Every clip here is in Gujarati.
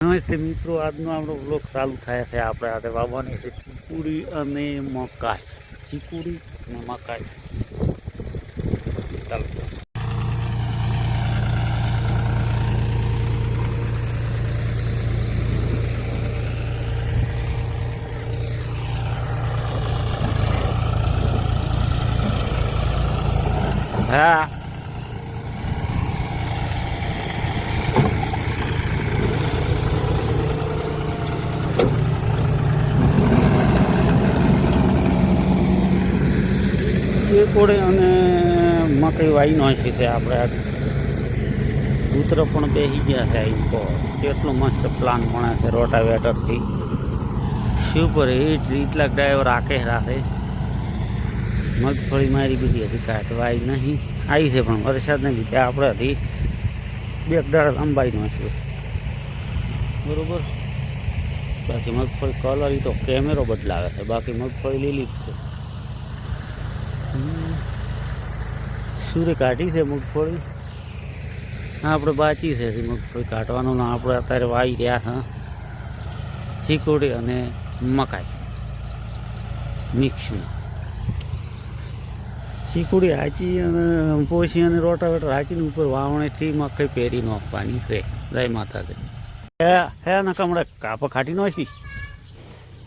નમસ્તે મિત્રો, આજનો આપણો બ્લોગ ચાલુ થાય છે. આપણે આજે વાવવાની છે ચીકુડી અને મકાઈ. ચીકુડી અને મકાઈ. ચાલો. હા. ચીકુડી અને મકાઈ વાઈ નાખી છે આપણે કૂતરો પણ બેસી ગયા છે અહીં તો કેટલો મસ્ત પ્લાન ભણે છે રોટાવેટરથી. સુપર હિટ એટલા ડ્રાઈવર આકે રાખે મગફળી મારી બીજી હતી હજી વાઈ નહીં. આવી છે પણ વરસાદને લીધે ત્યાં આપણાથી બે દાડા અંબાઈ છે બરોબર? બાકી મગફળી કલર એ તો કેમેરો બદલાવે છે. બાકી મગફળી લીલી જ છે. સૂર્ય કાઢી છે મગફળી. આપણે બાચી છે મગફળી કાઢવાનું આપણે અત્યારે વાવી રહ્યા છે. ચીકુડી અને મકાઈ. મિક્સમાં ચીકુડી હાચી અને પોસી અને રોટાવેટર હાચીને ઉપર વાવણીથી મકાઈ પહેરી નાખવાની છે. જય માતાજી. હે હે ને હમણાં કાપ કાઢી નાખી.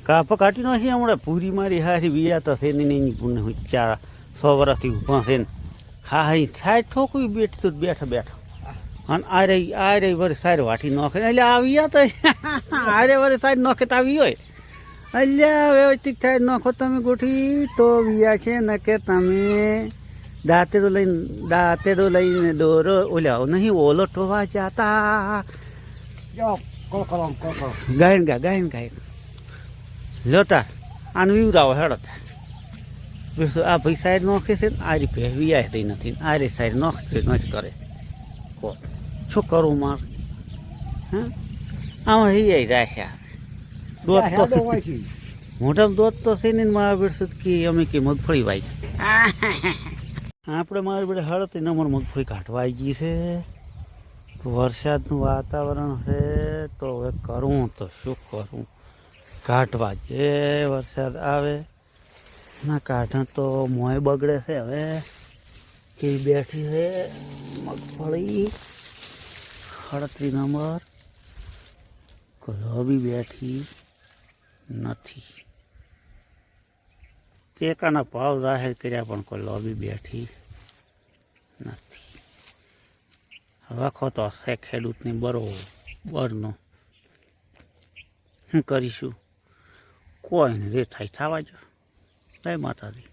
કાપ કાઢી નાખી હમણાં પૂરી મારી હારી વિયા તો છે ને ચાર સો વર્ષથી ઊભા છે ને. હા હા સાઈડ ઠોકવી બેઠી તો બેઠા બેઠા. અને આરે આરે વરે સારી વાટી નોખે. એટલે આવ્યા તો આરે વરે સાહેબ નોખે તો આવી હોય. અલ્યા વ્યવસ્થિત થાય નોખો તમે ગોઠવી તો વિયા છે ને કે તમે દાંતેડો લઈને દાંતેડો લઈને દોરો ઓલ્યા નહીં ઓલો ટોવા જાતા. ગાયન ગા ગાયન ગાય લોતા આનું વિવરાવો હેડો બીજું આ ભાઈ સાઈડ નોખે છે ને આ રી પહેવી આવે તે નથી આ રી સાઈડ નોખે નથી કરે. કો શું કરું માર? હા? આમાં હિયા રાખ્યા. દોત તો છે. દોત તો છે ને મારા બેડ કે અમે કે મગફળી વાઈ. આપણે મારા બેડે હળતી નંબર મગફળી કાઢવા આવી ગઈ છે. વરસાદનું વાતાવરણ છે તો હવે કરું તો શું કરું? કાઢવા જે વરસાદ આવે ના, કાઢા તો મોય બગડે છે. હવે કેવી બેઠી છે? મગફળી. અડત્રીસ નંબર. કલોબી બેઠી નથી. ટેકાના ભાવ જાહેર કર્યા, પણ કોઈ લોબી બેઠી નથી. વખો તો હશે ખેડૂતની બરોબરનો. શું કરીશું? કોઈ ને જે થાય, થવા જો જય માતાજી.